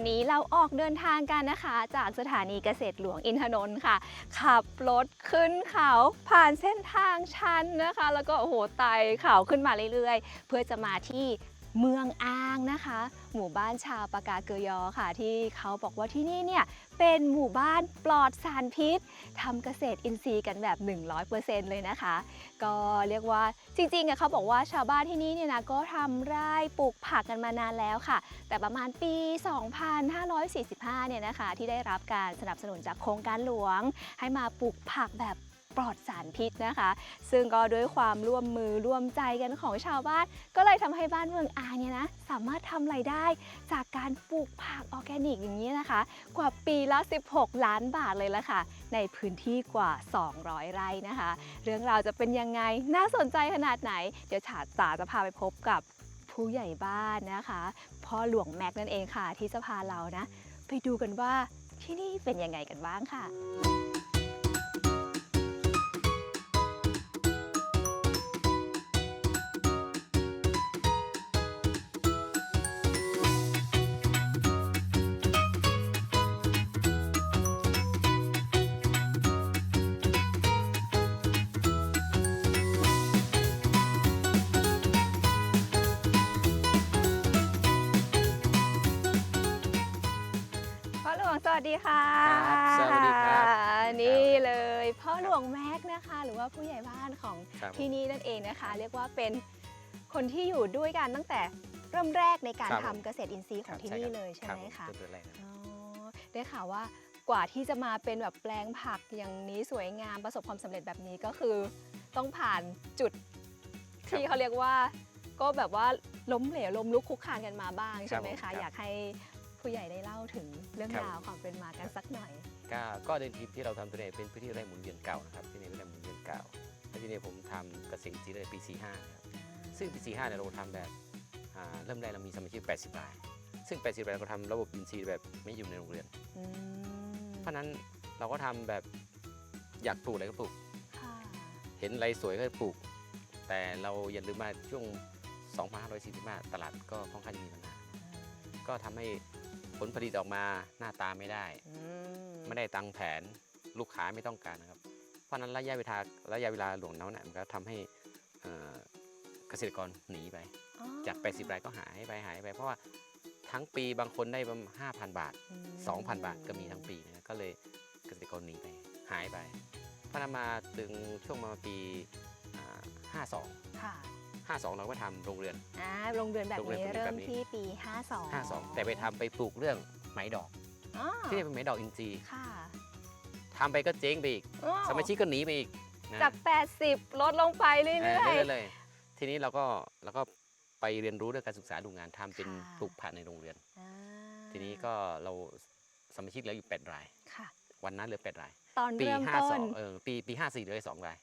วันนี้เราออกเดินทางกันนะคะ จากสถานีเกษตรหลวงอินทนนท์ค่ะ ขับรถขึ้นเขาผ่านเส้นทางชันนะคะ แล้วก็โอ้โหไต่เขาขึ้นมาเรื่อยๆ เพื่อจะมาที่เมืองอ้างนะคะ หมู่บ้านชาวปากาเกยอค่ะ ที่เขาบอกว่าที่นี่เนี่ย เป็นหมู่บ้านปลอดสารพิษทำเกษตรอินทรีย์กันแบบ 100%เลยนะคะ ก็เรียกว่าจริงๆอะเขาบอกว่าชาวบ้านที่นี่เนี่ยนะก็ทำไร่ปลูกผักกันมานานแล้วค่ะ แต่ประมาณปี 2545 เนี่ยนะคะ ที่ได้รับการสนับสนุนจากโครงการหลวง ให้มาปลูกผักแบบ ปลอดสารพิษนะคะ ซึ่งก็ด้วยความร่วมมือร่วมใจกันของชาวบ้าน ก็เลยทำให้บ้านเมืองอาเนี่ยนะสามารถทำรายได้ จากการปลูกผักออร์แกนิกอย่างนี้นะคะ กว่าปีละ 16 ล้านบาทเลยละค่ะ ในพื้นที่กว่า 200 ไร่นะคะ เรื่องราวจะเป็นยังไงน่าสนใจขนาดไหน เดี๋ยวฉาจ๋าจะพาไปพบกับผู้ใหญ่บ้านนะคะ พ่อหลวงแม็กนั่นเองค่ะ ที่จะพาเรานะ ไปดูกันว่าที่นี่เป็นยังไงกันบ้างค่ะ ค่ะครับสวัสดีครับนี่เลยพ่อหลวงแม็กนะคะ หรือว่าผู้ใหญ่บ้านของครับที่นี่นั่นเองนะคะ เรียกว่าเป็นคนที่อยู่ด้วยกันตั้งแต่เริ่มแรกในการครับทำเกษตรอินทรีย์ของที่นี่เลยใช่ไหมรัคะบต้นแรกนะอ๋อได้ข่าวว่ากว่าที่จะมาเป็นแบบแปลงผักอย่างนี้สวยงามประสบความสำเร็จแบบนี้ก็คือ ต้องผ่านจุดที่เขาเรียกว่า ก็แบบว่าล้มเหลวล้มลุกคลุกคลานกันมาบ้างใช่ไหมครัคะบผมครับอยากให้ ผู้ใหญ่ได้เล่าถึงเรื่องครับราวความเป็นมากันสักหน่อย ก็ก็เดินทิปที่เราทำตัวนี้เป็นพื้นที่ไร่หมุนเวียนเก่านะครับที่นี่เป็นไร่หมุนเวียนเก่าแล้วทีนี้ผมทำเกษตรอินทรีย์ตั้งแต่ปี 45นะครับซึ่งปี 45เนี่ยเราทำแบบอ่าเริ่มแรกเรามีสมาชิก 80 ราย ซึ่ง 80 รายเราก็ทำระบบอินทรีย์แบบไม่อยู่ในโรงเรียนอืมเพราะฉะนั้นเราก็ทำแบบอยากปลูกอะไรก็ปลูกค่ะเห็นอะไรสวยก็ปลูก แต่เราอย่าลืมว่าช่วง 2545 ตลาดก็ค่อนข้างจะมีปัญหา ก็ทำให้ ผลผลิตออกมาหน้าตาไม่ได้ อืมไม่ได้ตังแผนลูกค้าไม่ต้องการนะครับ เพราะฉะนั้นระยะเวลาระยะเวลาหลวงน้องเนี่ยมันก็ทำให้เอ่อเกษตรกรหนีไป อ๋อจาก 80รายก็หายไปหายไป เพราะว่าทั้งปีบางคนได้ประมาณ5,000 บาทอืม2,000 บาทก็มีทั้งปีนะก็เลยเกษตรกรหนีไปหายไปเพราะฉะนั้นมาถึงช่วงมาปีอ่า52 ค่ะ 52 เราก็ทำโรงเรือน อ่าโรงเรือนแบบโรงเรือนนี้แบบนี้ เริ่แบมบนี้ที่ปี 52 52 แต่ไปทำไปปลูกเรื่องไหมดอก อ๋อที่นี่เป็นไหมดอกอินทรีย์ค่ะทำไปก็เจ๊งไปอีก อ๋อสมาชิกก็หนีไปอีกนะจาก 80 ลดลงไปเรื่เอออย เรื่อยๆเลยทีนี้เราก็เราก็ไปเรียนรู้เรื่องการศึกษาดูงานทำเป็นค่ะ ปลูกผักในโรงเรียนๆอ่าทีนี้ก็เราสมาชิกเหลืออยู่ 8 ราย ค่ะ วันนั้นเหลือ 8 ราย ตอนปี เริ่มต้น 52 เออปีปี 54เหลือ2ราย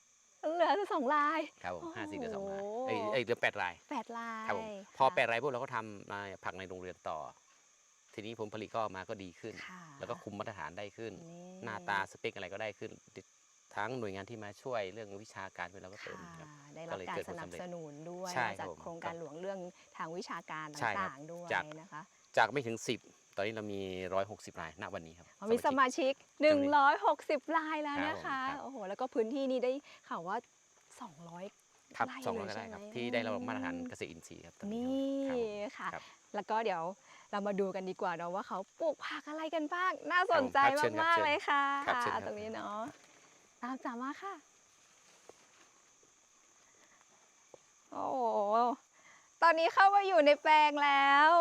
เหลือสองลาย ครับผมโอ้โห54เหลือ2รายเอ้ยเอ้ยเหลือ8รายแปดลายครับผมพอค่ะ8รายพวกเราก็ทำมาผักในโรงเรียนต่อ ทีนี้ผลผลิตก็ออกมาก็ดีขึ้นค่ะแล้วก็คุมมาตรฐานได้ขึ้นนี่หน้าตาสเปคอะไรก็ได้ขึ้น ทั้งหน่วยงานที่มาช่วยเรื่องวิชาการด้วยเราก็เติมครับค่ะได้รับก็เลยการเกิดสผลนับสำเร็จสนุนด้วยใช่จากครับผมโครงการหลวงเรื่องทางวิชาการใช่ครับต่างๆด้วยจากนะคะ จากไม่ถึง 10 ตอนนี้เรามี 160รายณวันนี้ครับอ๋อมีสมาชิก 160รายแล้วครับนะคะผมครับโอ้โหแล้วก็พื้นที่นี้ได้ข่าวว่า 200ครับไร่สองเลร้อยยไร่ใช่ครับไหมที่ได้ระบบมาตรฐานเกษตรอินทรีย์ครับตอนนี่นี้ครับค่ะครับแล้วก็เดี๋ยวเรามาดูกันดีกว่าเนาะว่าเขาปลูกผักอะไรกันบ้าง น่าสนใจครับเชิญครับมากๆเชิญเลยค่ะครับเชิญครับตรงนี้เนาะตามจ๋ามาค่ะ โอ้โห ตอนนี้เข้ามาอยู่ในแปลงแล้ว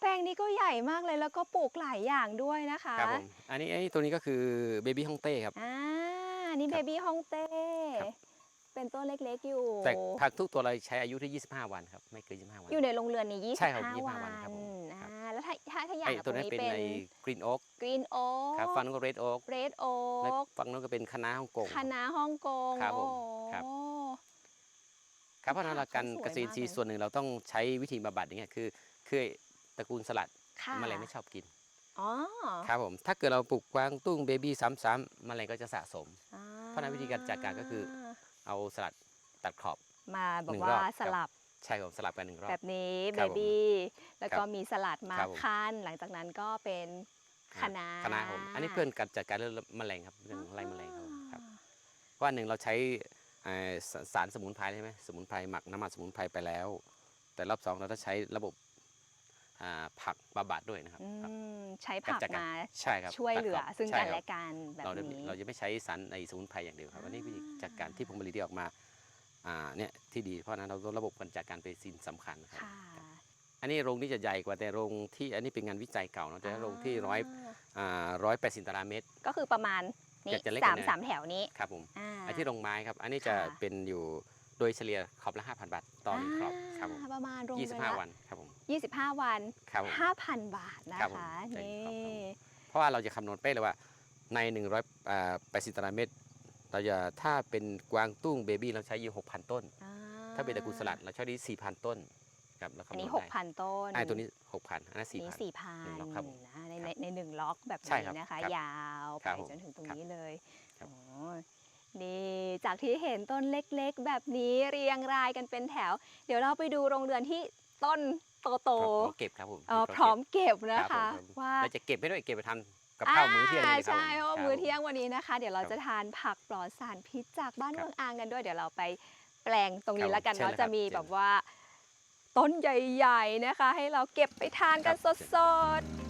แปลงนี้ก็ใหญ่มากเลยแล้วก็ปลูกหลายอย่างด้วยนะคะครับผมอันนี้ไอ้ตัวนี้ก็คือเบบี้ฮ่องเต้ครับ อ่านี่คเบรับบี้ฮ่องเต้ ครับ เป็นต้นเล็กๆอยู่ แต่ผักทุกตัวเราใช้อายุที่ 25 วันครับไม่เกิน25 วัน อยู่ในโรงเรือนนี้ใช่ครับ25 25วันวันครับผมอ่าครับแล้วถ้าถ้าถ้าอย่างไอ้ตัวตรงนั้นนี้เป็นเป็นไอ้กรีนโอ๊กกรีนโอ๊กครับฝั่งนู้นก็เรดโอ๊กเรดโอ๊และกฝั่งนู้นก็เป็นคะน้าฮ่องกง คณะฮ่องกงครับผมโอ้ ครับครับเพราะฉะนั้นหลักการสวยเกษตรอินทรีมากย์เลยส่วนหนึ่งเราต้องใช้วิธีบำบัดอย่างเงี้ยคือคือ ตระกูลสลัดค่ะแมลงไม่ชอบกินอ๋อครับผมถ้าเกิดเราปลูกกวางตุ้งเบบี้ซ้ำๆแมลงก็จะสะสม อ่เพราะฉะนั้นวิธีการจัดการก็คือ เอาสลัดตัดขอบ มาแบหนึ่บงว่ารอบครับสลับใช่ผมสลับกันหนึ่งรอบ แบบนี้คเบรับผมบี้แล้วก็ครับมีสลัดมาครับผมขั้นหลังจากนั้นก็เป็นคะน้าคณะผมอันนี้เพื่อนการจัดการเรื่องแมลงครับเรื่องไล่แมลงครับผมครับ เพราะอันหนึ่งเราใช้เอ่อสสารสมุนไพรใช่ไหมสมุนไพรหมักน้ำมันสมุนไพรไปแล้ว แต่รอบสองเราต้องใช้ระบบอ่า ผักบำบัดด้วยนะครับอืครับมใช้ผักจัดการมาใช่ครับช่วยเหลือตัดขอบซึ่งใช่กันครับและกันแบบเราจะนี้เราจะไม่ใช้สารในสมุนไพรอย่างเดียวครับอันนี้วิธีอ่าจัดการที่ผลผลิตที่ออกมาอ่าเนี่ยที่ดีเพราะฉะนั้นเราต้องระบบการจัดการเป็นสิ่งสำคัญครับค่ะอันนี้โรงนี้จะใหญ่กว่าแต่โรงที่อันนี้เป็นงานวิจัยเก่าเนอะแต่โรงที่ร้อยอ่าร้อยแปดสิบตารางเมตร ก็คือประมาณนี้จะจะเล็กสามกว่านี้สามแถวนี้ครับผมอ่าอันที่โรงไม้ครับ อันนี้จะค่ะเป็นอยู่โดยเฉลี่ยขอบละ5,000บาทต่อหนึ่งขอบครับผมอ่าประมาณโรง25วันครับผม 25 วัน ครับผม5,000 บาทนะครับผมคะใช่นี่ครับเพราะว่าเราจะคำนวณเป๊ะเลยว่าใน180ตารางเมตร เราจะถ้าเป็นกวางตุ้งเบบี้เราใช้อยู่6,000 ต้น อ่ถ้าเป็นตระกูลสลัดเราใช้ที่4,000 ต้นครับเราอันคำนวนี้ณได้6,000 ต้นไอ้ตัวนี้6,000อันนั้นนี้4,000 สี่พันหนึ่งล็อกครับผมนะในในในหนึ่งล็อกแบบใช่นี้ครับนะคะ ครับยาวไปครับผมจนถึงตรงครับนี้เลยครับ โอ้นี่จากที่เห็นต้นเล็กๆ แบบนี้เรียงรายกันเป็นแถว เดี๋ยวเราไปดูโรงเรือนที่ต้น โตพร้อมเก็บครับผมๆเอ่อพร้อมเก็บนะครัคะบผมว่าเราจะเก็บไปด้วยเก็บไปทำกับข้าวมื้อเที่ยงนี่อ่านะครับใช่เพราะว่าครับมื้อเที่ยงวันนี้นะคะ เดี๋ยวเราครับจะทานผักปลอดสารพิษจากบ้านครับเมืองอ่างกันด้วย เดี๋ยวเราไปแปลงตรงนี้ครับแล้วกันเชิญเนาะเลยคจะรับมีเชิญแบบว่า ต้นใหญ่ ๆนะคะ ให้เราเก็บไปทานกันครัสบดๆ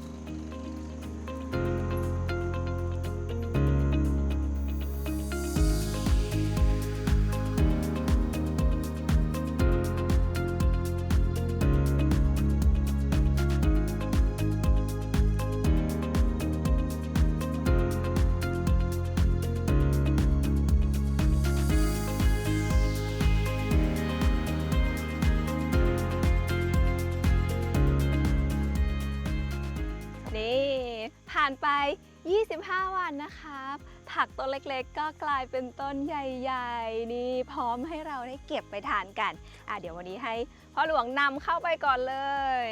25วันนะคะผักต้นเล็กๆ ก็กลายเป็นต้นใหญ่ๆนี่พร้อมให้เราได้เก็บไปทานกันอะเดี๋ยววันนี้ให้พ่อหลวงนำเข้าไปก่อนเลย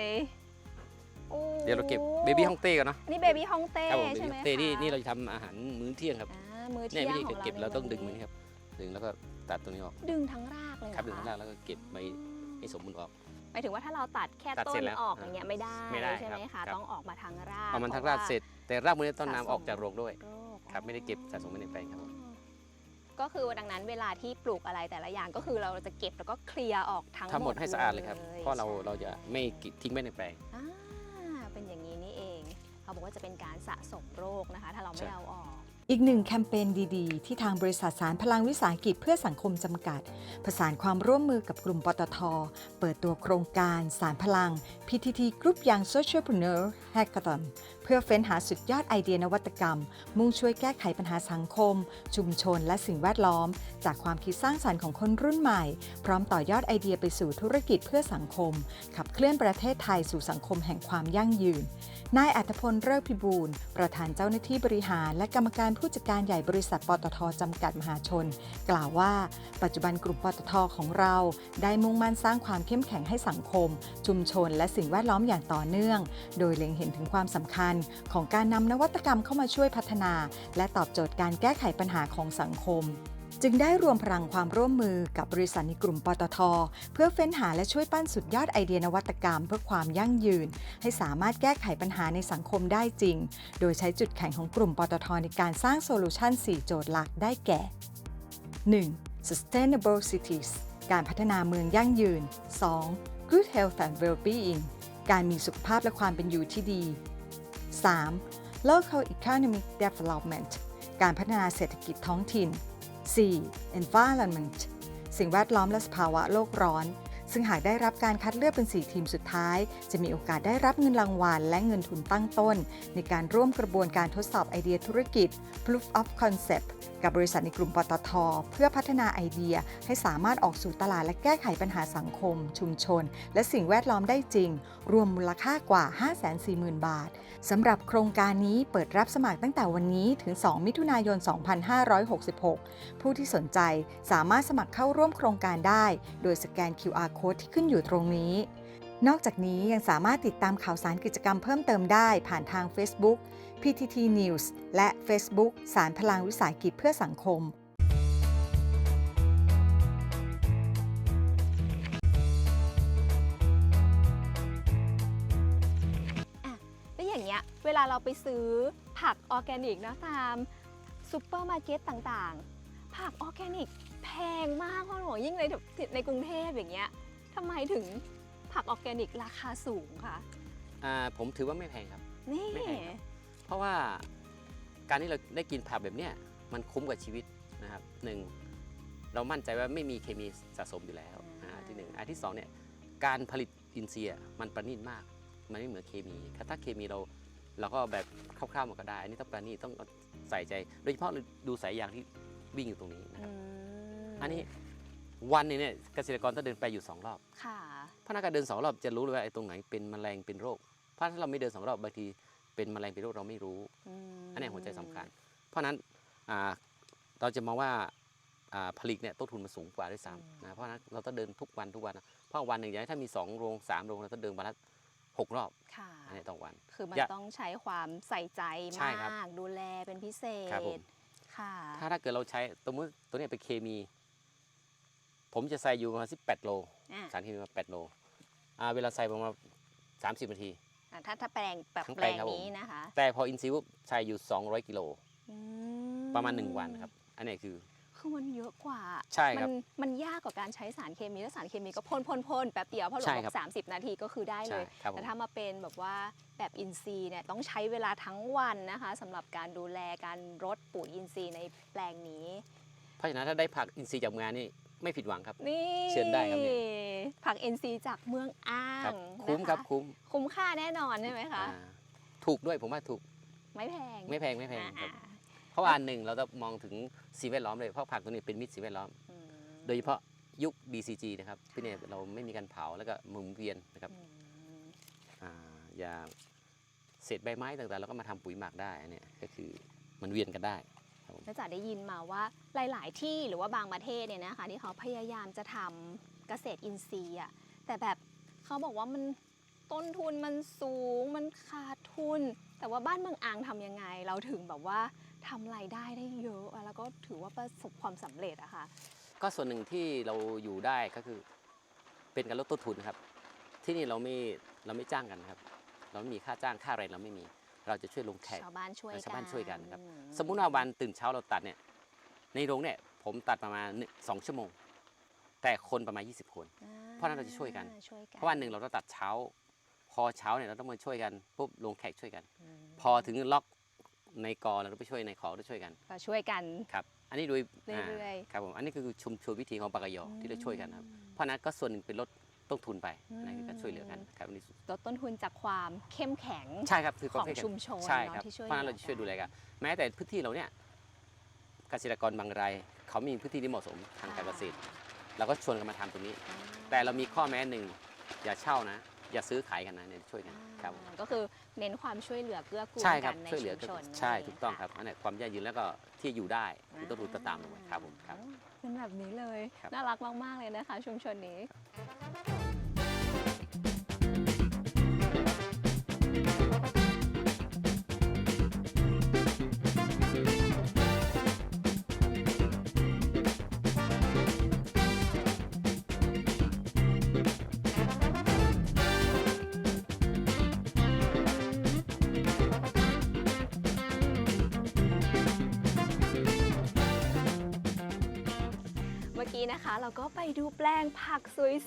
โอ้เดี๋ยวเราเก็บเบบี้ฮ่องเต้กันเนาะนี่เบบี้ฮ่องเต้ครับผมใช่ไหมเต้นี่คะนี่เราจะทำอาหารมื้อเที่ยงครับอ่ามือเนี่เที่ยยงวิธีของเราเก็บในเราต้องวันดึงมันนี้นี่ครับดึงแล้วก็ตัดตรงนี้ออกดึงทั้งรากเลยเหครับดึงอข้างล่างแล้วก็เก็บไปให้สมบูรณ์ออก หมายถึงว่าถ้าเราตัดแค่ตัดต้เสร็นจแล้วออกอ่าอย่างเงี้ยไม่ได้ไม่ได้ใช่ไหมครัคะบต้องออกมาทั้งรากเอามันทั้งพะรากว่เสร็จ แต่รากมันต้นสะสมน้ำออกจากโรงด้วย โรคครับไม่ได้เก็บสะสมไว้ในแปลงครับผมก็คือดังนั้นเวลาที่ปลูกอะไรแต่ละอย่างก็คือเราจะเก็บแล้วก็เคลียร์ออกทั้งหมดทำหมดให้สะอาดเลยครับ เพราะเราใช่ เราจะไม่กิทิ้งไว้ในแปลง อ่าเป็นอย่างนี้นี่เอง เขาบอกว่าจะเป็นการสะสมโรคนะคะ ถ้าเราใช่ไม่เอาออก อีกหนึ่งแคมเปญดีๆ ที่ทางบริษัทสารพลังวิสาหกิจเพื่อสังคมจำกัด ประสานความร่วมมือกับกลุ่มปตท เปิดตัวโครงการสารพลัง PTT Group Young Socialpreneur Hackathon เพื่อเฟ้นหาสุดยอดไอเดียนวัตกรรม มุ่งช่วยแก้ไขปัญหาสังคม ชุมชน และสิ่งแวดล้อม จากความคิดสร้างสรรค์ของคนรุ่นใหม่ พร้อมต่อยอดไอเดียไปสู่ธุรกิจเพื่อสังคม ขับเคลื่อนประเทศไทยสู่สังคมแห่งความยั่งยืนนายอัธพลเลิกพิบูลประธานเจ้าหน้าที่บริหาร และกรรมการผู้จัดการใหญ่บริษัทปตทจำกัดมหาชน กล่าวว่า ปัจจุบันกลุ่มปตทของเรา ได้มุ่งมั่นสร้างความเข้มแข็งให้สังคม ชุมชน และสิ่งแวดล้อมอย่างต่อเนื่อง โดยเล็งเห็นถึงความสำคัญของการนำนวัตกรรมเข้ามาช่วยพัฒนา และตอบโจทย์การแก้ไขปัญหาของสังคม จึงได้รวมพลังความร่วมมือกับบริษัทในกลุ่มปตท เพื่อเฟ้นหาและช่วยปั้นสุดยอดไอเดียนวัตกรรม เพื่อความยั่งยืน ให้สามารถแก้ไขปัญหาในสังคมได้จริง โดยใช้จุดแข็งของกลุ่มปตทในการสร้างโซลูชัน4 โจทย์หลักได้แก่ 1. sustainable cities การพัฒนาเมืองยั่งยืน 2. good health and well-being การมีสุขภาพและความเป็นอยู่ที่ดี 3. local economic development การพัฒนาเศรษฐกิจท้องถิ่น 4. environment สิ่งแวดล้อมและสภาวะโลกร้อน ซึ่งหากได้รับการคัดเลือกเป็น 4 ทีมสุดท้าย จะมีโอกาสได้รับเงินรางวัลและเงินทุนตั้งต้น ในการร่วมกระบวนการทดสอบไอเดียธุรกิจ Proof of Concept กับบริษัทในกลุ่มปตท เพื่อพัฒนาไอเดียให้สามารถออกสู่ตลาดและแก้ไขปัญหาสังคม ชุมชน และสิ่งแวดล้อมได้จริง รวมมูลค่ากว่า 540,000 บาทสำหรับโครงการนี้เปิดรับสมัครตั้งแต่วันนี้ถึง 2 มิถุนายน 2566 ผู้ที่สนใจสามารถสมัครเข้าร่วมโครงการได้ โดยสแกน QR Code ที่ขึ้นอยู่ตรงนี้ นอกจากนี้ยังสามารถติดตามข่าวสารกิจกรรมเพิ่มเติมได้ผ่านทาง Facebook PTT News และ Facebook สารพลังวิสาหกิจเพื่อสังคมแล้วอย่างเงี้ยเวลาเราไปซื้อผักออร์แกนิกนะตามซูเปอร์มาร์เก็ตต่างๆ ผักออร์แกนิกแพงมากพ่อหลวยิ่งในในกรุงเทพอย่างเงี้ย ทำไมถึงผักออร์แกนิกราคาสูงคะอ่าผมถือว่าไม่แพงครับ นี่ไม่แพงครับ เพราะว่าการที่เราได้กินผักแบบเนี้ยมันคุ้มกับชีวิตนะครับหนึ่งเรามั่นใจว่าไม่มีเคมีสะสมอยู่แล้วอ่าที่หนึ่งอันที่สองเนี่ยการผลิตอินทรีย์อะมันประณีตมาก มันไม่เหมือนเคมีถ้าเคมีเราเราก็แบบคร่าวๆมันก็ได้ อันนี้ต้องประณีตต้องใส่ใจ โดยเฉพาะดูสายยางที่วิ่งอยู่ตรงนี้นะครับมอันนี้ วันหนึงเนี่ยเกษตรกรต้องเดินไปอยู่สองรอบ ค่ะเพราะนักการเดินสองรอบจะรู้เลยว่าไอ้ตรงไหนเป็นแมลงเป็นโรค เพราะถ้าเราไม่เดินสองรอบบางทีเป็นแมลงเป็นโรคเราไม่รู้ มอันนี้หัวใจสำคัญ เพราะฉะนั้นอ่าเราจะมองว่าอ่าผลิตเนี่ยต้นทุนมันสูงกว่าด้วยซ้ำนะเพราะฉะนั้นเราต้องเดินทุกวันทุกวันนะเพราะวันหนึ่งอย่างถ้ามี2โรง3โรงเราต้องเดินวันละหกรอบค่ะ อันนี้ต่อวัน คือมันอย่าต้องใช้ความใส่ใจใช่ครับมาก ดูแลเป็นพิเศครับผษมค่ะ ถ้าถ้าเกิดเราใช้ตัวมือตัวเนี้เป็นเคมี ผมจะใส่อยู่ประมาณ18โลอะสารเคมีมา8โลอ่าเวลาใส่ประมาณ30นาที อะถ้าถ้าแปลงแบบทั้งแปแปลลงงครับผม นี้นะคะแต่พออินซีปุ๊บใส่อยู่200กิโลอืประมาณ1วันครับ อันนี้คือ คือมันเยอะกว่าใช่ครับมันมันยากกว่าการใช้สารเคมีแล้วสารเคมีก็พ่นพ่นพ่นแป๊บเดียวเพราะหลวใช่งบครัอบกสามสิบนาทีก็คือได้เลใช่ย ครับผม แต่ถ้ามาเป็นแบบว่าแบบอินทรีย์เนี่ยต้องใช้เวลาทั้งวันนะคะสำหรับการดูแลการรดปุ๋ยอินทรีย์ในแปลงนี้ เพราะฉะนั้นถ้าได้ผักอินทรีย์จากงานนี่ ไม่ผิดหวังครับ นี่เชิญได้ครับเนี่ย ผักอินทรีย์จากเมืองอ้าครับงคุ้มนะะครับคุ้มคุ้มค่าแน่นอนใช่ไหมคะ อ่าถูกด้วยผมว่าถูกไม่แพงไม่แพงไม่แพงครับอ่าเพราะว่าอันหนึ่งเราต้องมองถึงสิ่งแวดล้อมเลยเพราะผักตัวนี้เป็นมิตรสิ่งแวดล้อม อืม โดยเฉพาะยุค BCG นะครับพี่เนี่ยเราไม่มีการเผาแล้วก็หมุนเวียนนะครับอืมอ่าอย่างเศษใบไม้ต่างๆเราก็มาทำปุ๋ยหมักได้อันเนี่ยก็คือมันเวียนกันได้ แล้วจ๋าได้ยินมาว่าหลาย ๆ ที่หรือว่าบางประเทศเนี่ยนะคะที่เขาพยายามจะทำเกษตรอินทรีย์อะแต่แบบเขาบอกว่ามันต้นทุนมันสูงมันขาดทุน แต่ว่าบ้านเมืองอ่างทำยังไง เราถึงแบบว่าทำรายได้ได้เยอะอะแล้วก็ถือว่าประสบความสำเร็จอะค่ะ ก็ส่วนหนึ่งที่เราอยู่ได้ก็คือ เป็นการลดต้นทุนครับ ที่นี่เราไม่เราไม่จ้างกันครับ เราไม่มีค่าจ้างค่าแรงเราไม่มี เราจะช่วยลงแขกชาวบ้านช่วยกันชาวบ้านช่วยกันครับอืสมมุติว่าวันตื่นเช้าเราตัดเนี่ยในโรงเนี่ยผมตัดประมาณหนึ่งสองชั่วโมง แต่คนประมาณ 20 คนอ่เพราะฉะนั้นเราจะช่วยกันช่วยกัน เพราะวันหนึ่งเราต้องตัดเช้า พอเช้าเนี่ยเราต้องมาช่วยกันปุ๊บลงแขกช่วยกันมพอถึงล็อกในกอเราต้องไปช่วยในขอเราช่วยกันก็ช่วยกันครับอันนี้โดยเรื่อยๆาครับผมอันนี้คือชุมชนวิธีของปากกยอที่เราช่วยกันครับเพราะฉะนั้นก็ส่วนหนึ่งเป็นลด ต้นทุนไปนั่นคือการช่วยเหลือกันครับอันนี้ลดต้นทุนจากความเข้มแข็งใช่ครับคือของประเภทชุมชนใช่เนอะครับที่ช่วยเพราะฉะนั้นเราเหลืจะอช่วยดูแลกันกันแม้แต่พื้นที่เราเนี่ยเกษตรกรบางรายเขามีพื้นที่ที่เหมาะสมทางการเกษตรเราก็ชวนกันมาทำตรงนี้ แต่เรามีข้อแม้หนึ่งอย่าเช่านะ อย่าซื้อขายกันนะเนี่ยช่วยกันครับผมอ่าก็คือ เน้นความช่วยเหลือเกื้อกูลใช่คกัรับนในช่วยเหลืชุอมกันชนใช่นั่นเถูกต้องครับะอันนี้ความยั่งยืนแล้วก็ที่อยู่ได้คือต้นทุนก็ตามลงไปครับผมครับ เป็นแบบนี้เลย ครับ น่ารักมาก ๆ เลยนะคะ ชุมชนนี้ มื่อกี้นะคะ เราก็ไปดูแปลงผัก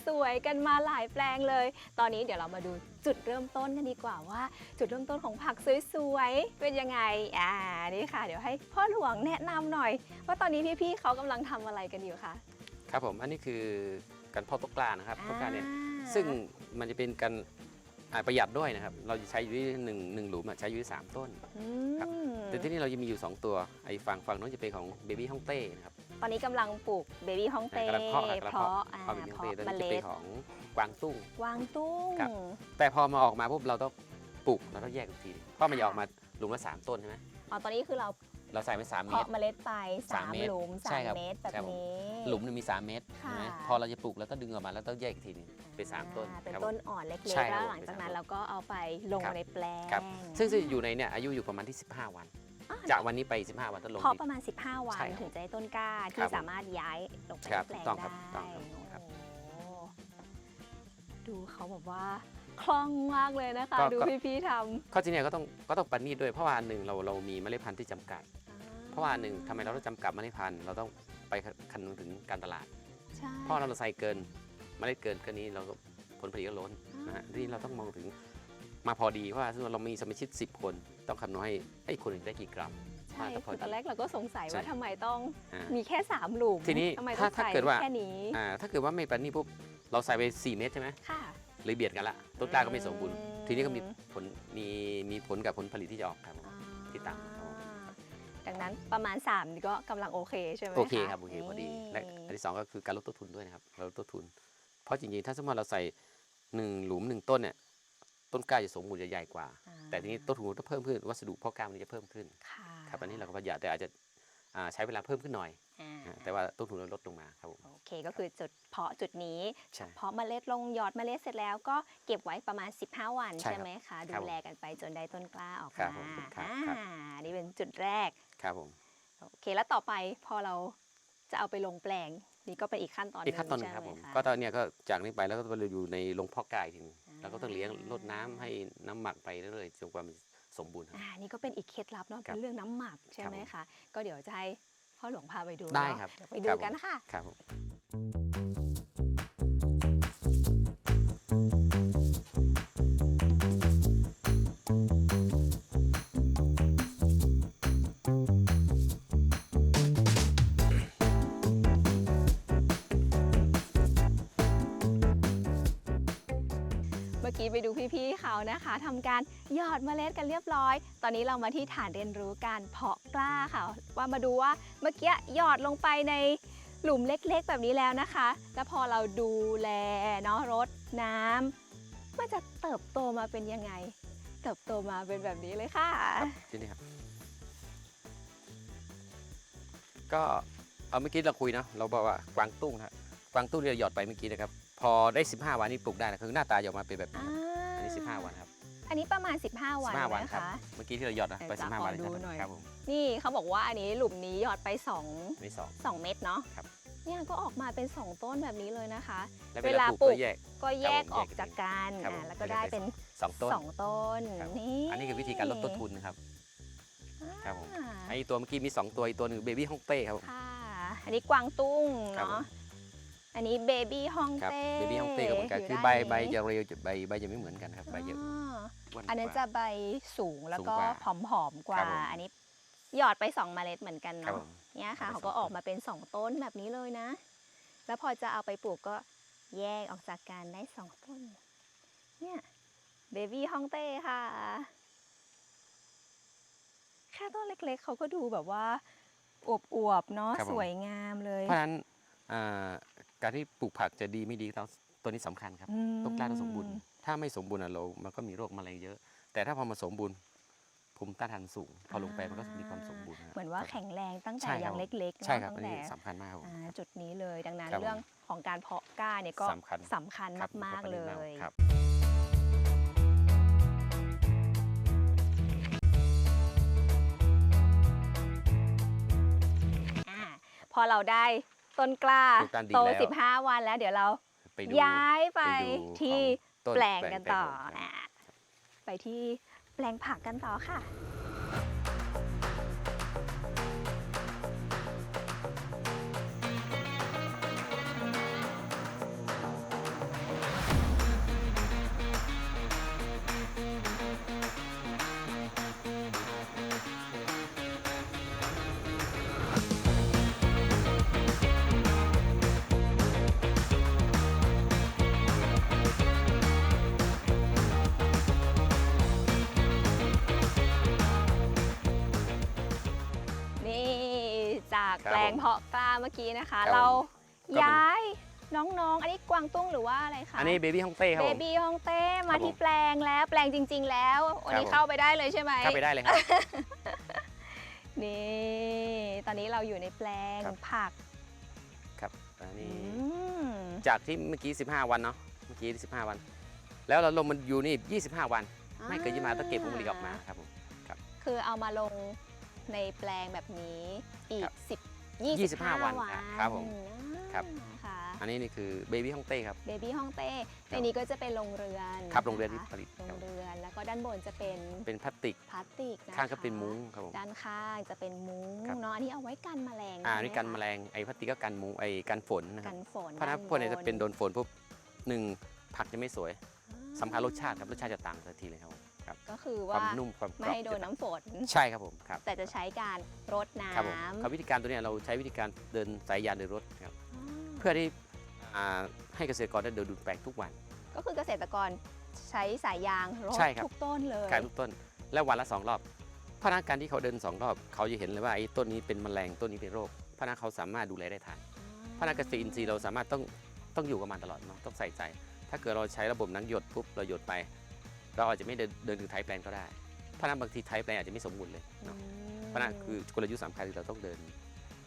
สวยๆกันมาหลายแปลงเลย ตอนนี้เดี๋ยวเรามาดูจุดเริ่มต้นกันดีกว่าว่า จุดเริ่มต้นของผักสวยๆเป็นยังไงอ่านี่ค่ะ เดี๋ยวให้พ่อหลวงแนะนำหน่อย ว่าตอนนี้พี่ๆเขากำลังทำอะไรกันอยู่คะครับผมอันนี้คือการเพาะต้นกล้านะครับต้นกล้าเนี่ยอ่าซึ่งมันจะเป็นการอ่าประหยัดด้วยนะครับ เราจะใช้อยู่ที่หนึ่งหนึ่งหลุมอะใช้อยู่ที่สามต้นอืครับมแต่ที่นี่เรายังมีอยู่ 2 ตัวไอ้ฝั่งฝั่งโน้นจะเป็นของเบบี้ฮ่องเต้นะครับ ตอนนี้กำลังปลูกเบบี้ฮ่องเต้กำลังเพาะกำลังเพาะอ่าเพาะเบบี้ฮ่องเพาะเต้ตัวเมนี้จะล็เป็นดของกวางตุ้งวางตุ้ง ครับ แต่พอมาออกมาปุ๊บเราต้องปลูกเราต้องแยกอีกทีหนึ่งเพราะมันจะออกมาหลุมละสามต้นใช่ไหมอ๋อ ตอนนี้คือเราเราใส่ไปสามเมเพาะตร เมล็ดไปสามสามเมตรหลุมใช่สามครับเมตรแบบครับผมนี้ หลุมหนึงมี 3 เมตรค่ะใช่ไหมพอเราจะปลูกแล้วก็ดึงออกมาแล้วต้องแยกอีกทีหนึง เป็นสามต้นอ่เป็นครับต้นผมอ่อนเล็กใช่ๆครับแล้วผมหลังจากนั้นเป็นสามต้นเราก็เอาไปลงครับ ในแปลง ครับซึ่งซึ่งอยู่ในเนี่ยอายุอยู่ประมาณที่ 15 วันอ่า จากวันนี้ไป 15 วันต้องลง เพาะอีกประมาณ 15 วันใช่ครับถึงจะได้ต้นกล้าครัที่บผมสามารถย้ายลงไปครับในแปลงต้องครับได้ต้องครับครับโอ้ดูเขาแบบว่าคล่องมากเลยนะคะ ก็ดูก็ พี่ๆทำข้อที่เนี่ยก็ต้องก็ต้องประณีตด้วยเพราะว่าอันหนึ่งเราเรามีเมล็ดพันธุ์ที่จำกัดเพราะว่าอันหนึ่งทำไมเราต้องจำกัดเมล็ดพันธุ์เราต้องไปคำนึงถึงการตลาด ใช่ เพราะเราใส่เกินเมล็ดเกินก็นี้เราก็ผลผลิตก็ล้นนะฮะที่เราต้องมองถึง มาพอดีเพราะว่าสมมติเรามีสมาชิก 10 คน ต้องคำนวณให้ให้คนหนึ่งได้กี่กรัมใช่มาก็พอคือดีตอนแรกเราก็สงสัยว่าใช่ทำไมต้องอ่ามีแค่ 3 หลุมทีนี้ทำไมต้ถ้าองถ้าใส่เกิดว่าแค่นี้อ่าถ้าเกิดว่าไม่ประณีตปุ๊บเราใส่ไป 4 เม็ดใช่ไหมค่ะเลยเบียดกันละต้นกล้าก็ไม่สมบูรณ์อืมทีนี้ก็มีผลมีมีผลกับผลผลิตที่จะออกครับผมอ่าที่ต่ำครับผมดังนั้นประมาณ3นี่ก็กำลังโอเคใช่ไหมะโอเคครับโอเคพอดีนี่และอันที่สองก็คือการลดต้นทุนด้วยนะครับเราลดต้นทุน เพราะจริงๆถ้าสมมติเราใส่หนึ่งหลุมหนึ่งต้นเนี่ย ต้นกล้าจะสมบูรณ์จะใหญ่กว่าอ่า แต่ทีนี้ต้นทุนต้องเพิ่มขึ้นวัสดุเพาะกล้ามันจะเพิ่มขึ้นค่ะครับอันนี้เราก็ประหยัดแต่อาจจะอ่าใช้เวลาเพิ่มขึ้นหน่อยอ่าอ่าแต่ว่าต้นทุนเราลดลงมาครับผมโอเคก็คือจุดเพาะจุดนี้ใช่เพาะเมล็ดลงหยอดเมล็ดเสร็จแล้วก็เก็บไว้ประมาณ 15 วันใช่ครับใช่ไหมคะคดูรับผมแลกันไปจนได้ต้นกล้าออกครับมาผมครับอ่าครับนี่เป็นจุดแรกครับผมโอเคแล้วต่อไปพอเราจะเอาไปลงแปลงนี่ก็เป็นอีกขั้นตอนหอีกขั้นตอนหนึใช่งครับผมไหะก็ตอนเนี้ยก็จากนี้ไปแล้วก็ไปอยู่ในโรงเพาะกายทีนึง อ่าเราก็ต้องเลี้ยงรดน้ำให้น้ำหมักไปเรื่อยๆจนกว่ามันสมบูรณ์ครับอ่านี่ก็เป็นอีกเคล็ดลับเนาะครับเป็นเรื่องน้ำหมักใช่ไหมครับผมคะก็เดี๋ยวจะให้พ่อหลวงพาไปดูได้เนาะครับเดี๋ยวไปดูครับผมกันค่ะครับ นะคะทำการหยอดเมล็ดกันเรียบร้อย ตอนนี้เรามาที่ฐานเรียนรู้การเพาะกล้าค่ะ ว่ามาดูว่าเมื่อกี้หยอดลงไปในหลุมเล็กๆ แบบนี้แล้วนะคะ แล้วพอเราดูแลเนาะรดน้ำมันจะเติบโตมาเป็นยังไง เติบโตมาเป็นแบบนี้เลยค่ะที่นี่ครับก็เอาเมื่อกี้เราคุยเนอะเราบอกว่ากวางตุ้งนะครับกวางตุ้งที่เราหยอดไปเมื่อกี้นะครับพอได้ 15 วันนี้ปลูกได้นะคือหน้าตาจะออกมาเป็นแบบนี้ครับอันนี้ 15 วันครับอันนี้ประมาณ 15 วัน15วันนะครับคะเมื่อกี้ที่เราหยอดนะไปเดี๋ยวจะ15 วันขอดูหน่อย ครับผมนี่เขาบอกว่าอันนี้หลุมนี้หยอดไป2อันนี้สอง 2 เม็ดเนาะครับ เนี่ยก็ออกมาเป็น 2 ต้นแบบนี้เลยนะคะ แล้วเวเวลาลาปปลูลูกกก็แยก ก็แยกครับผมออกจากกันครับผม อ่าแล้วก็ได้เป็น สองต้นสองต้นครับ นี่อันนี้คือวิธีการลดต้นทุนนะครับ ครับผม อ่าไอ้ตัวเมื่อกี้มี 2 ตัวอีกตัวหนึ่งเบบี้ฮ่องเต้ครับผม ค่ะ อันนี้กวางตุ้งครับผมเนาะ อันนี้เบบี้ฮองครับเต้เบบี้ฮ่องเต้ก็เหมือนกันยู่คือด้านใบใบนี้จะเร็วจะใบใบจะไม่เหมือนกันครับใบเยอะาวนอันนั้นกว่าจะใบสูงแล้วก็สูงกว่าผอมๆกว่า ครับผม อันนี้หยอดไปสองเมล็ดเหมือนกันครับเนาะผมเนี่ยค่ะเอาไปเขาก็สองออกมาเป็น2ต้นแบบนี้เลยนะ แล้วพอจะเอาไปปลูกก็แยกออกจากกันได้2ต้น เนี่ยเบบี้ฮองเต้ค่ะ แค่ต้นเล็กๆ เขาก็ดูแบบว่าอวบๆเนาะครับผม สวยงามเลย เพราะฉะนั้นอ่า การที่ปลูกผักจะดีไม่ดีต้องตัวนี้สำคัญครับอืมต้องกล้าต้องสมบูรณ์ ถ้าไม่สมบูรณ์อะเรา มันก็มีโรคมะเร็งเยอะ แต่ถ้าพอมาสมบูรณ์ภูมิต้านทานสูง พอลงไปมันก็มีความสมบูรณ์ะเหมือนว่าครับแข็งแรงตั้งแต่ใช่ครับยังเล็กๆเนอะใช่ครับตั้อันงนี้แต่สำคัญมากครับผมอ่าจุดนี้เลยดังนั้นครับผมเรื่องของการเพาะกล้าเนี่ยก็สำคัญสำคัญครับมากครับๆเลอันนี้ยครับอ่าพอเราได้ ต้นกล้าปลูกตามดินโตแล้ว15วันแล้ว เดี๋ยวเราไปดู ย้ายไปไปดูที่ของต้นแปลงกันต่อแปลงนะไปที่แปลงผักกันต่อค่ะ เพาะกล้าเมื่อกี้นะคะ ครับเราผมก็เป็นย้ายน้องๆ อันนี้กวางตุ้งหรือว่าอะไรคะอันนี้เบบี้ฮ่องเต้ครับเบผม บี้ฮองเต้มาครับผมที่แปลงแล้วแปลงจริง ๆ แล้ววันนี้ครับผม เข้าไปได้เลยใช่ไหม เข้าไปได้เลยครับ นี่ตอนนี้เราอยู่ในแปลงครับ ผักครับอันอืนี้มจากที่เมื่อกี้ 15 วันเนาะเมื่อกี้ 15 วัน แล้วเราลงมันอยู่นี่ 25 วัน ไม่เกินยี่มาต้องเก็บผลผลิตออกมาครับผม คือเอามาลงในแปลงแบบนี้อีคกรับ10 25 25 วัวันนครับผมครับอ่าค่ะ อันนี้นี่คือเบบี้ฮ่องเต้ครับ เบบี้ฮ่องเต้ ในนี้ก็จะเป็นโรงเรือนครับโรงเรือนที่ะคะผลิตโรครับงเรือน แล้วก็ด้านบนจะเป็น เป็นพลาสติก พลาสติกนะคะข้างก็เป็นมุ้งครับผมด้านข้างจะเป็นมุ้งครับเนาะ อันนี้เอาไว้กันแมลงอ่าใช่ไหนี่กันคะแมลง ไอ้พลาสติกก็กันมุ้งไอ้กันฝนนะครักับนฝนเพราะถ้าด้พวกเนี้จะเป็นบโดนฝนปุ๊บหนึ่งผักจะไม่สวยสำคัญรสชาติครับ รสชาติจะต่างทันทีเลยครับผม ครับ ก็คือควาว่ามนุ่มความกไม่รอบให้โดนน้ำฝน ใช่ครับผมครับแต่จะใช้การรดน้ครับผมครับำวิธีการตัวเนี้ยเราใช้วิธีการเดินสายยานโดยรถครับอ๋อเพื่อที่อ่าให้เกษตรกรได้เดินดูแปลงทุกวัน ก็คือเกษตรกรใช้สายยางรดใช่ครับ ทุกต้นเลยกายทุกต้นและวันละสองรอบเพราะฉะนั้นการที่เขาเดินสองรอบ เขาจะเห็นเลยว่าไอ้ต้นนี้เป็นแมลงต้นนี้เป็นโรคเพราะฉะนั้นเขาสามารถดูแลได้ทัน เพราะฉะนั้นเกษตรอินทรีย์เราสามารถต้องต้องอยู่กับมันตลอดเนาะต้องใส่ใจ ถ้าเกิดเราใช้ระบบน้ำหยดปุ๊บเราหยดไป เราอาจจะไม่เดินเดินถึงท้ายแปลงก็ได้ เพราะฉะนั้นบางทีท้ายแปลงอาจจะไม่สมบูรณ์เลยอืเนาะมเพราะฉะนั้นคือกลยุทธ์สำคัญที่เราต้องเดิน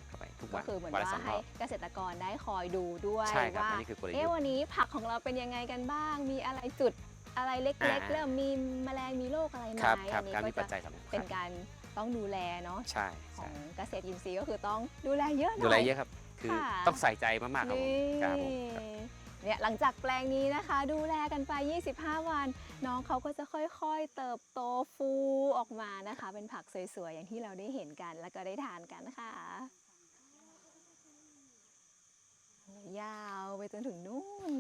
เข้าไปทุกก็วันคือเหมือนวันละว่าสองรให้อบเกษตรกรได้คอยดูด้วยใช่ครับว่าอันนี้คือกลยุทเอ๊ะธ์วันนี้ผักของเราเป็นยังไงกันบ้าง มีอะไรจุดอะไรเล็กอ่าๆเริ่มมีแมลงมีโรคอะไรไหมครับครับอันการนี้มีปัก็จจัจะยสำคัญเป็นการต้องดูแลเนาะใช่ขอใช่งเกษตรอินทรีย์ก็คือต้องดูแลเยอะหน่อยดูแลเยอะครับ คือค่ะต้องใส่ใจมากๆครับผม เนี่ยหลังจากแปลงนี้นะคะ ดูแลกันไป 25 วัน น้องเขาก็จะค่อยๆ เติบโตฟูออกมานะคะ เป็นผักสวยๆ อย่างที่เราได้เห็นกันแล้วก็ได้ทานกันค่ะ ยาวไปจนถึงนู่น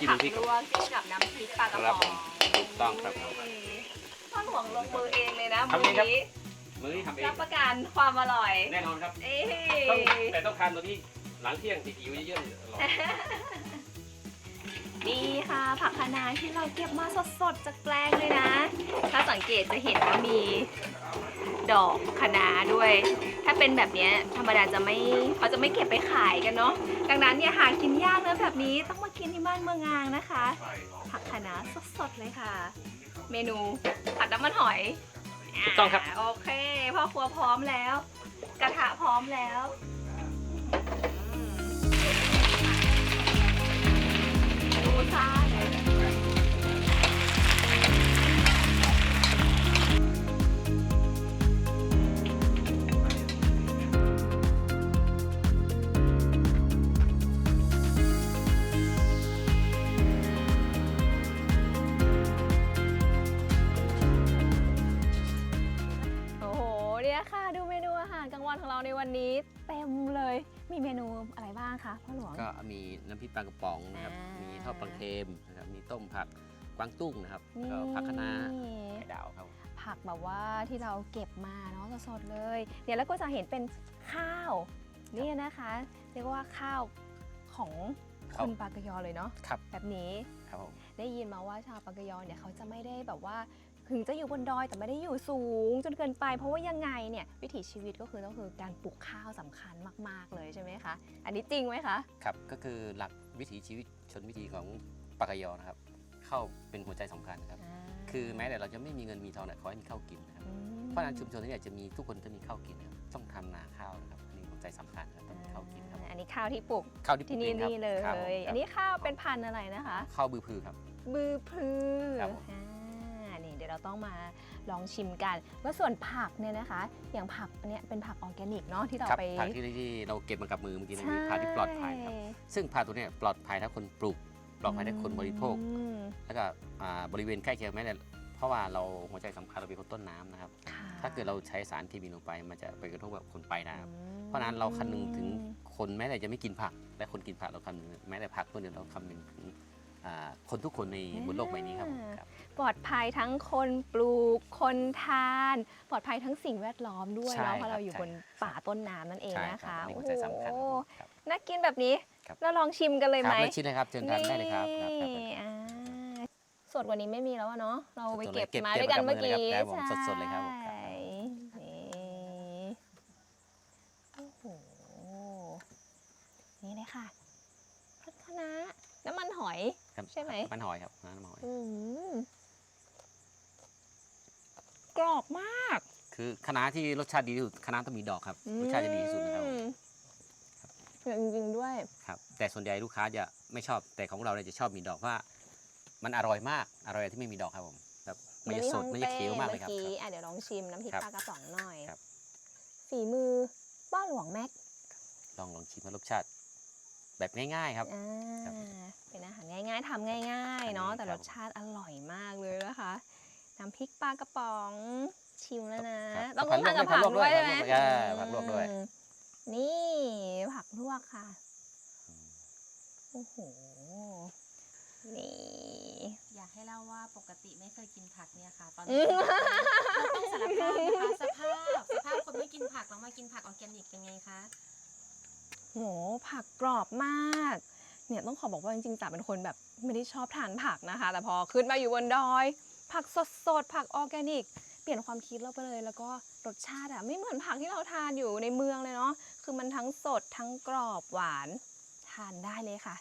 จิ้มผักน้ำพริกลวกจิ้มกับน้ำพริกปลากระครัป๋บองผมถูกต้องครับพ่อหลวงลงมือเองเลยนะทำมืเองครับ นี้มื้อนี้ทำเองรับประกันความอร่อย แน่นอนครับเอ้ต้องแต่ต้องทานตัวนี้หลังเที่ยงที่ผิวเยอะๆอร่อย นี่ค่ะ ผักคะน้าที่เราเก็บมาสดๆจากแปลงเลยนะ ถ้าสังเกตจะเห็นว่ามีดอกคะน้าด้วย ถ้าเป็นแบบเนี้ยธรรมดาจะไม่เขาจะไม่เก็บไปขายกันเนาะดังนั้นเนี่ยหากินยากนะแบบนี้ต้องมากินที่บ้านเมืองงางนะคะ ผักคะน้าสดๆเลยค่ะ เมนูผัดน้ำมันหอยถูกต้องครับาโอเคพ่อครัวพร้อมแล้ว กระทะพร้อมแล้ว อื มดูซ่า รกลางวันของเราในวันนี้เต็มเลย มีเมนูอะไรบ้างคะพ่อหลวง ก็มีน้ำพริกปลากระป๋องนะครับ อ่ามี มีทอดปลาเค็มนะครับ มีต้มผักกวางตุ้งนะครับแล้วก็ผักคะน้าไข่ดาวครับผักแบบว่าที่เราเก็บมาเนาะสดๆเลยเนี่ยแล้วก็จะเห็นเป็นข้าวเนี่ยนะคะ เรียกว่าข้าวของคข้าวนปากยอเลยเนาะครับแบบนี้ ครับผมได้ยินมาว่าชาวปากยอเนี่ยเขาจะไม่ได้แบบว่า ถึงจะอยู่บนดอยแต่ไม่ได้อยู่สูง จนเกินไป เพราะว่ายังไงเนี่ยวิถีชีวิตก็คือต้องคือการปลูกข้าวสำคัญมาก ๆ เลยใช่ไหมคะ อันนี้จริงไหมคะครับก็คือหลักวิถีชีวิตชนวิถีของปากกยอนะครับเข้าเป็นหัวใจสำคัญนะครับ คือแม้แต่เราจะไม่มีเงินมีทองแต่ขอให้มีข้าวกินนะครับเพราะฉะนั้นชุมชนที่เนี่ยจะมีทุกคนจะมีข้าวกินนะครับต้องทำนาข้าวนะครับอันนี้หัวใจสำคัญนะครับต้องมีข้าวกินครับอันนี้ข้าวที่ปลูกข้าวที่ปลูที่กนี่เองครับนี่เลยครับผมครับอันนี้ข้าวเป็นพันธุ์อะไรนะคะ ข้าวบือพือครับ บือพลือ ดี๋ยวยวเราต้องมาลองชิมกัน ว่าส่วนผักเนี่ยนะคะ อย่างผักอันเนี้ยเป็นผักออร์แกนิกเนาะที่เราครับไป ผักที่ที่เราเก็บมากับมือเมื่อกี้เนยมีผักที่ปลอดภัยครับ ซึ่งผักตัวเนี้ยปลอดภัยถ้าคนปลูก ปลอดภัยถ้าคนบริโภค อืมแล้วก็อ่าบริเวณใกล้เคียงแม้แต่เพราะว่าเราหัวใจสำคัญเราเป็นคนต้นน้ำนะครับ ค่ะถ้าเกิดเราใช้สารเคมีลงไป มันจะไปกระทบกับคนปลายน้ำอืมเพราะฉะนั้นเราคำนึงถึงคนแม้แต่จะไม่กินผัก และคนกินผักเราคำนึงแม้แต่ผักตัวเดียวเราคำนึงถึงอ่า คนทุกคนในบนโลกใบนี้ครับผมครับ ปลอดภัยทั้งคนปลูกคนทาน ปลอดภัยทั้งสิ่งแวดล้อมด้วยใช่เนาะเพราะครัเราบอยู่ใช่บนป่าต้นน้ำนั่นเองใช่นะครัคะบอันนี้หัวใจสำคัญโอ้ครับ น่ากินแบบนี้ครับ เราลองชิมกันเลยคไหรัมบเลยชิมเลยครับเชิญทานได้เลยครับครับครับ นี่อ่าสดกว่านี้ไม่มีแล้วอะเนาะเราไปสดๆเลยเก็บเก็บมาเก็บด้วยกันมาเมื่อกับมือกี้เลยครับครับผมสดๆเลยครับผมครับใช่นี่โอ้โหนี่เลยค่ะพัฒนะน้ำมันหอย ครับ ใช่ไหมมันหอยครับน้ำหอยอืมกรอบมาก คือคณะที่รสชาติดีที่สุดคณะต้องมีดอกครับรสชาติจะดีที่สุดนะครับอืมจริงๆด้วยครับ แต่ส่วนใหญ่ลูกค้าจะไม่ชอบแต่ของเราเนี่ยจะชอบมีดอกว่า มันอร่อยมากอร่อยที่ไม่มีดอกครับผมแบบมันจะสดมันจะเคี้ยวมากเลยครับเมื่อกี้ครับอะเดี๋ยวลองชิมน้ำพริกครับปลากระป๋องหน่อยครับฝีมือป้าหลวงแม็กลองลองชิมว่ารสชาติ แบบง่ายๆครับ อ่าครับเป็นอาหารง่ายๆทำง่ายๆ เนาะทำง่ายๆแต่ครรับ สชาติอร่อยมากเลยนะคะน้ำพริกปลากระป๋องชิมแล้วนะ ครับต้องผักทานกับลวกผักผักลวกด้วยด้วยใช่ไหมผักลวกด้วย อืมนี่ผักลวกค่ะ โอ้โห นี่ อยากให้เล่าว่าปกติไม่เคยกินผักเนี่ยค่ะ ตอนอืนี้มเราต้องสารภาพนะคะสภาพสภาพคนไม่กินผักแล้วมากินผักออร์แกนิกเป็นไงคะ โหผักกรอบมาก เนี่ยต้องขอบอกว่าจริงๆจ๋าเป็นคนแบบไม่ได้ชอบทานผักนะคะ แต่พอขึ้นมาอยู่บนดอย ผักสดๆ ผักออร์แกนิก เปลี่ยนความคิดเราไปเลย แล้วก็รสชาติอะไม่เหมือนผักที่เราทานอยู่ในเมืองเลยเนาะ คือมันทั้งสดทั้งกรอบหวาน ทานได้เลยค่ะ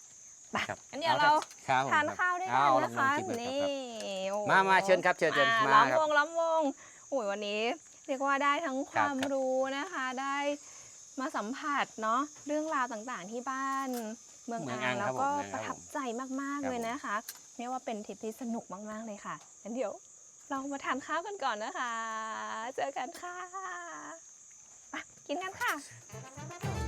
ไปครับอันเดี๋ยวเราครับผมทานครับข้าวด้วยเอกันลนะองคะลองชิมดูนี่ครับโอ้โหมามาเชิญครับเชิญเชิญอ่มาล้อมครับ วงล้อมวงโอ้ยวันนี้ เรียกว่าได้ทั้งความครับ รู้นะคะ ได้ มาสัมผัสเนาะเรื่องราวต่างๆที่บ้านเมืองเมืองอ่าอ่างงแล้ครัวบก็ผมเมืองประอ่างทับใจมากครับๆเลยนะคะเรียกว่าเป็นทริปที่สนุกมากๆเลยค่ะงั้นเดี๋ยวเรามาทานข้าวกันก่อนนะคะ เจอกันค่ะไปกินกันค่ะ